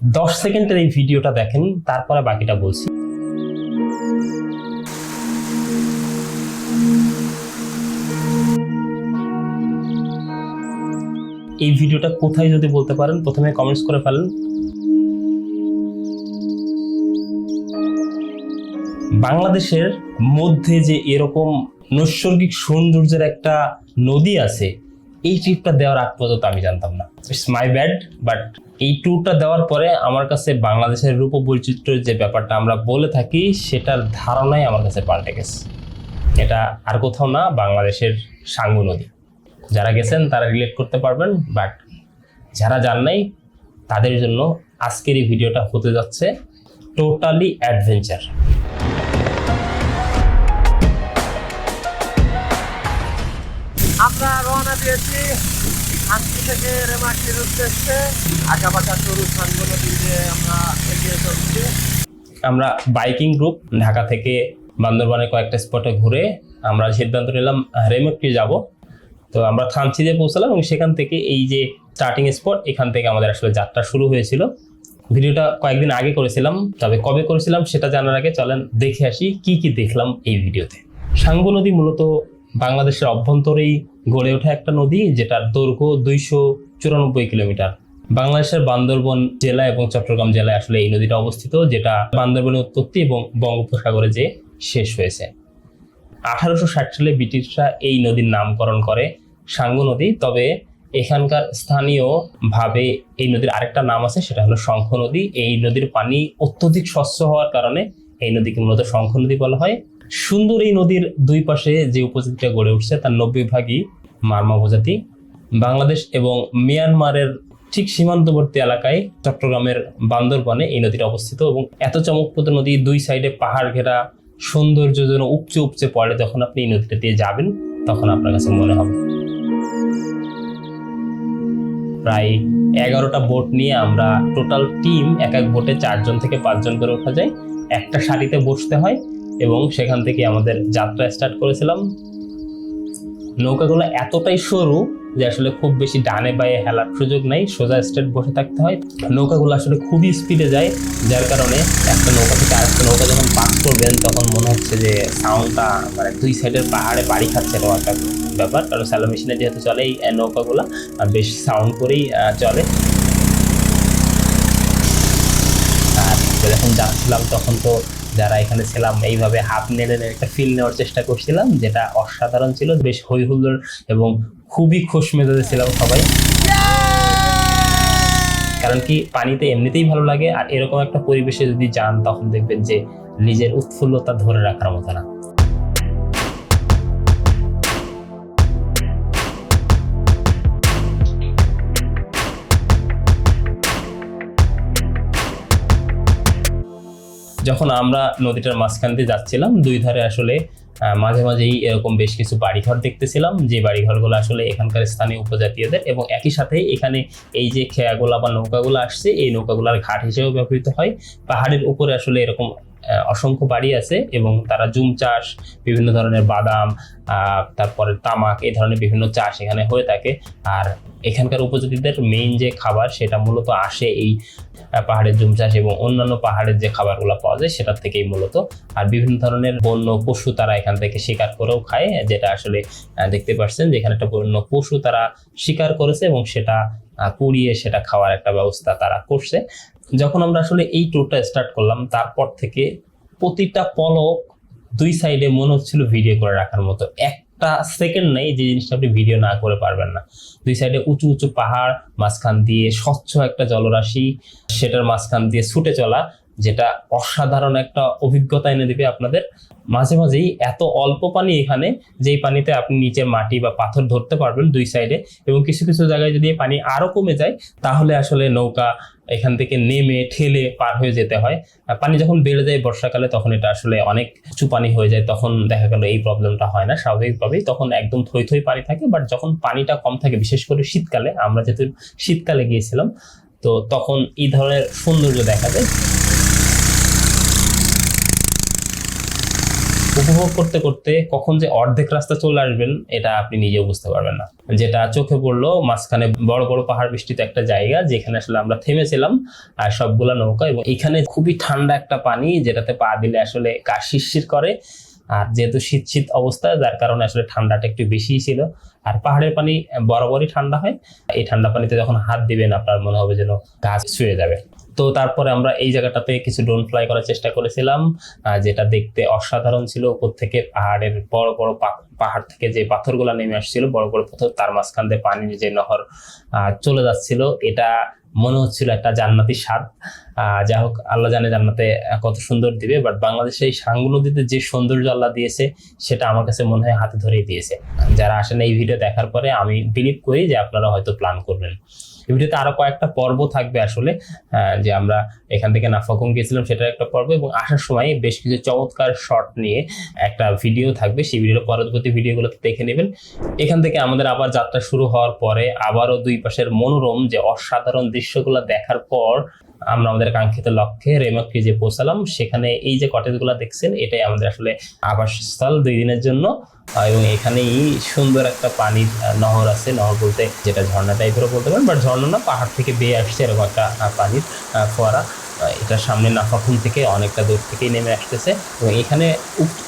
দশ সেকেন্ডের এই ভিডিওটা দেখেন, তারপরে বাকিটা বলছি। এই ভিডিওটা কোথায় যদি বলতে পারেন, প্রথমে কমেন্টস করে ফেলেন। বাংলাদেশের মধ্যে যে এরকম নৈসর্গিক সৌন্দর্যের একটা নদী আছে, এই ট্রিপটা দেওয়ার আগ পর্যন্ত আমি জানতাম না। ইটস মাই ব্যাড বাট এই ট্যুরটা দেওয়ার পরে আমার কাছে বাংলাদেশের রূপ বৈচিত্র্যের যে ব্যাপারটা আমরা বলে থাকি, সেটার ধারণাই আমার কাছে পাল্টে গেছে। এটা আর কোথাও না, বাংলাদেশের সাঙ্গু নদী। যারা গেছেন, তারা রিলেট করতে পারবেন বাট যারা যান নাই, তাদের জন্য আজকের এই ভিডিওটা হতে যাচ্ছে টোটালি অ্যাডভেঞ্চার আমরা রওনা দিয়েছি থেকে দিয়ে আমরা এগিয়ে চলছি। আমরা বাইকিং গ্রুপ ঢাকা থেকে বান্দরবানের কয়েকটা স্পটে ঘুরে আমরা সিদ্ধান্ত নিলাম রেমকটি যাব। তো আমরা থানচিতে পৌঁছালাম এবং সেখান থেকে এই যে স্টার্টিং স্পট এখান থেকে আমাদের আসলে যাত্রা শুরু হয়েছিল। ভিডিওটা কয়েকদিন আগে করেছিলাম, তবে কবে করেছিলাম সেটা জানার আগে চলেন দেখে আসি কি কি দেখলাম এই ভিডিওতে। সাঙ্গু নদী মূলত বাংলাদেশের অভ্যন্তরেই গড়ে ওঠা একটা নদী যেটার দৈর্ঘ্য দুইশো চুরানব্বই কিলোমিটার। বাংলাদেশের বান্দরবন জেলা এবং চট্টগ্রাম জেলায় আসলে এই নদীটা অবস্থিত, যেটা বান্দরবনের উৎপত্তি এবং বঙ্গোপসাগরে যে শেষ হয়েছে। আঠারোশো ষাট সালে ব্রিটিশরা এই নদীর নামকরণ করে, সাঙ্গু নদী। তবে এখানকার স্থানীয় ভাবে এই নদীর আরেকটা নাম আছে, সেটা হলো শঙ্খ নদী। এই নদীর পানি অত্যধিক স্বচ্ছ হওয়ার কারণে এই নদীকে মূলত শঙ্খ নদী বলা হয়। সুন্দর এই নদীর দুই পাশে যে উপজাতিটা গড়ে উঠছে, তার নব্বই ভাগই মারমা উপজাতি। বাংলাদেশ এবং মিয়ানমারের ঠিক সীমান্তবর্তী এলাকায় চট্টগ্রামের বান্দরবনে এই নদীটা অবস্থিত এবং এত চমকপ্রদ নদী, দুই সাইডে পাহাড় ঘেরা, সৌন্দর্য যেন উপচে উপচে পড়ে, যখন আপনি এই নদীটা দিয়ে যাবেন, তখন আপনার কাছে মনে হবে। প্রায় এগারোটা বোট নিয়ে আমরা টোটাল টিম, এক এক বোটে চারজন থেকে পাঁচজন করে ওঠা যায়। একটা সারিতে বসতে হয় এবং সেখান থেকে আমাদের যাত্রা স্টার্ট করেছিলাম। নৌকাগুলো এতটাই সরু যে আসলে খুব বেশি ডানে বায়ে হেলার সুযোগ নাই, সোজা স্টেট বসে থাকতে হয়। নৌকাগুলো আসলে খুবই স্পিডে যায়, যার কারণে একটা নৌকা থেকে আরেকটা নৌকা যখন পাস করবেন, তখন মনে হচ্ছে যে সাউন্ডটা মানে দুই সাইডের পাহাড়ে বাড়ি খাচ্ছে এরকম একটা ব্যাপার। কারণ স্যালো মেশিনে যেহেতু চলে এই নৌকাগুলো বেশ সাউন্ড করেই চলে। আর যখন যাচ্ছিলাম, তখন তো যারা এখানে ছিলাম, এইভাবে হাত নেড়ে একটা ফিল নেওয়ার চেষ্টা করছিলাম, যেটা অসাধারণ ছিল। বেশ হই হুল্লোড় এবং খুবই খুশ মেজাজে ছিলাম সবাই। কারণ কি, পানিতে এমনিতেই ভালো লাগে, আর এরকম একটা পরিবেশে যদি যান, তখন দেখবেন যে নিজের উৎফুল্লতা ধরে রাখার মতো না। যখন আমরা নদীটার মাঝখান দিয়ে যাচ্ছিলাম, দুই ধারে আসলে মাঝে মাঝেই এরকম বেশ কিছু বাড়িঘর দেখতেছিলাম, যে বাড়িঘরগুলো আসলে এখানকার স্থানীয় উপজাতীয়দের এবং একই সাথে এখানে এই যে খেয়াগুলা বা নৌকাগুলো আসছে, এই নৌকাগুলার ঘাট হিসেবে ব্যবহৃত হয়। পাহাড়ের উপরে আসলে এরকম অসংখ্য বাড়ি আছে এবং তারা জুম চাষ, বিভিন্ন ধরনের বাদাম তারপরে তামাক, এই ধরনের বিভিন্ন চাষ এখানে হয়ে থাকে। আর এখানকার উপজাতিদের মেইন যে খাবার সেটা মূলত আসে এই পাহাড়ের জুম চাষ এবং অন্যান্য পাহাড়ের যে খাবারগুলো পাওয়া যায় সেটার থেকেই মূলত। আর বিভিন্ন ধরনের বন্য পশু তারা এখান থেকে শিকার করেও খায়, যেটা আসলে দেখতে পাচ্ছেন যে এখানে একটা বন্য পশু তারা শিকার করেছে এবং সেটা পুড়িয়ে সেটা খাওয়ার একটা ব্যবস্থা তারা করছে। যখন আমরা আসলে এই ট্যুরটা স্টার্ট করলাম, তারপর থেকে প্রতিটা পলক দুই সাইডে মনে হচ্ছিল ভিডিও করে রাখার মতো। একটা সেকেন্ড নেই যে জিনিসটা আপনি ভিডিও না করে পারবেন না। দুই সাইডে উঁচু উঁচু পাহাড়, মাঝখান দিয়ে স্বচ্ছ একটা জলরাশি, সেটার মাঝখান দিয়ে ছুটে চলা যেটা অসাধারণ একটা অভিজ্ঞতা এনে দেবে আপনাদের। মাঝে মাঝেই এত অল্প পানি এখানে, যেই পানিতে আপনি নিচে মাটি বা পাথর ধরতে পারবেন দুই সাইডে এবং কিছু কিছু জায়গায় যদি পানি আরও কমে যায়, তাহলে আসলে নৌকা এখান থেকে নেমে, ঠেলে পার হয়ে যেতে হয়। পানি যখন বেড়ে যায় বর্ষাকালে, তখন এটা আসলে অনেক উঁচু পানি হয়ে যায়, তখন দেখা গেল এই প্রবলেমটা হয় না, স্বাভাবিকভাবেই। তখন একদম থই থই পানি থাকে বাট যখন পানিটা কম থাকে, বিশেষ করে শীতকালে, আমরা যেহেতু শীতকালে গিয়েছিলাম, তো তখন এই ধরনের সৌন্দর্য দেখা যায়। উপভোগ করতে করতে কখন যে অর্ধেক রাস্তা চলে আসবেন, এটা আপনি নিজেও বুঝতে পারবেন না। যেটা চোখে পড়ল, মাঝখানে বড় বড় পাহাড় বৃষ্টিত একটা জায়গা, যেখানে আসলে আমরা থেমেছিলাম, আর সবগুলা নৌকা এবং এখানে খুবই ঠান্ডা একটা পানি, যেটাতে পা দিলে আসলে গা শিরশির করে। আর যেহেতু শীত শীত অবস্থা, যার কারণে আসলে ঠান্ডাটা একটু বেশিই ছিল। আর পাহাড়ের পানি বরাবরই ঠান্ডা হয়। এই ঠান্ডা পানিতে যখন হাত দিবেন, আপনার মনে হবে যেন গাছ ছুঁয়ে যাবে। তো তারপরে আমরা এই জায়গাটাতে কিছু ড্রোন ফ্লাই করার চেষ্টা করেছিলাম যেটা দেখতে অসাধারণ ছিল। উপর থেকে পাহাড়ের বড় বড় পাহাড় থেকে যে পাথরগুলো নেমে আসছিল, বড় বড় পাথর, তার মাঝখান দিয়ে পানির যে নহর চলে যাচ্ছিল, এটা মনে হচ্ছিল একটা জান্নাতি স্বাদ। যাই হোক, আল্লাহ জানে জান্নাতে কত সুন্দর দিবে বাট বাংলাদেশে এই সাঙ্গু নদীতে যে সৌন্দর্য আল্লাহ দিয়েছে, সেটা আমার কাছে মনে হয় হাতে ধরেই দিয়েছে। যারা আসেন এই ভিডিও দেখার পরে, আমি বিলিভ করি যে আপনারা হয়তো প্ল্যান করবেন। ভিডিওতে আরও কয়েকটা পর্ব থাকবে আসলে যে আমরা এখান থেকে নাফাকুম গেছিলাম সেটার একটা পর্ব এবং আসার সময় বেশ কিছু চমৎকার শট নিয়ে একটা ভিডিও থাকবে। সেই ভিডিওর পরবর্তী ভিডিওগুলোতে দেখে নেবেন। এখান থেকে আমাদের আবার যাত্রা শুরু হওয়ার পরে আবারও দুই পাশের মনোরম যে অসাধারণ দৃশ্যগুলো দেখার পর আমরা আমাদের কাঙ্ক্ষিত লক্ষ্যে রেমাক্রি যে পৌঁছালাম। সেখানে এই যে কটেজগুলো দেখছেন, এটাই আমাদের আসলে আবাসস্থল দুই দিনের জন্য। এবং এখানেই সুন্দর একটা পানির নহর আছে। নহর বলতে যেটা ঝর্ণা টাইপেরও বলতে পারেন বাট ঝর্ণা না, পাহাড় থেকে বেয়ে আসছে এরকম একটা পানির ফোয়ারা। এটার সামনে নাফাখুন থেকে অনেকটা দূর থেকেই নেমে আসতেছে। এবং এখানে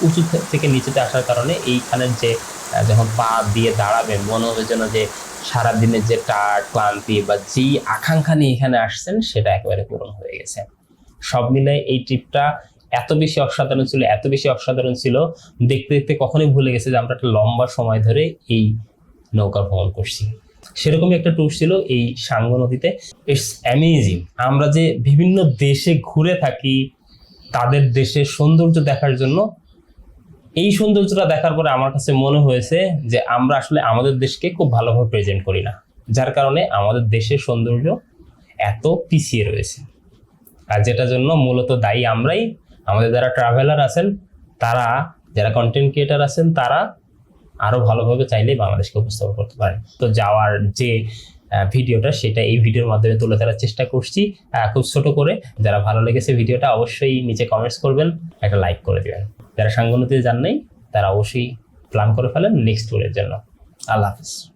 উঁচু থেকে নিচেতে আসার কারণে এইখানের যে যখন পা দিয়ে দাঁড়াবেন মনে হবে যেন যে সারাদিনের যে টার ক্লান্তি বা যেই আকাঙ্ক্ষা নিয়ে এখানে আসছেন, সেটা একেবারে পূরণ হয়ে গেছে। সব মিলে এই ট্রিপটা এত বেশি অসাধারণ ছিল, এত বেশি অসাধারণ ছিল, দেখতে দেখতে কখনোই ভুলে গেছে যে আমরা একটা লম্বা সময় ধরে এই নৌকা ভ্রমণ করছি। সেরকমই একটা ট্যুর ছিল এই সাঙ্গ নদীতে। ইটস অ্যামেজিং আমরা যে বিভিন্ন দেশে ঘুরে থাকি, তাদের দেশের সৌন্দর্য দেখার জন্য এই সৌন্দর্যটা দেখার পরে আমার কাছে মনে হয়েছে যে আমরা আসলে আমাদের দেশকে খুব ভালোভাবে প্রেজেন্ট করি না। যার কারণে আমাদের দেশের সৌন্দর্য এত পিছিয়ে রয়েছে। আর যেটার জন্য মূলত দায়ী আমরাই, আমাদের যারা ট্রাভেলার আছেন, তারা, যারা কন্টেন্ট ক্রিয়েটার আছেন, তারা আরও ভালোভাবে চাইলে বাংলাদেশকে উপস্থাপন করতে পারেন। তো যাওয়ার যে ভিডিওটা, সেটা এই ভিডিওর মাধ্যমে তুলে ধরার চেষ্টা করছি। খুব ছোট করে, যারা ভালো লেগেছে ভিডিওটা অবশ্যই নিচে কমেন্টস করবেন, একটা লাইক করে দিবেন। যারা সাংগনতিতে যান নাই তারা অবশ্যই প্ল্যান করে ফেলেন নেক্সট ট্যুরের জন্য। আল্লাহ হাফিজ।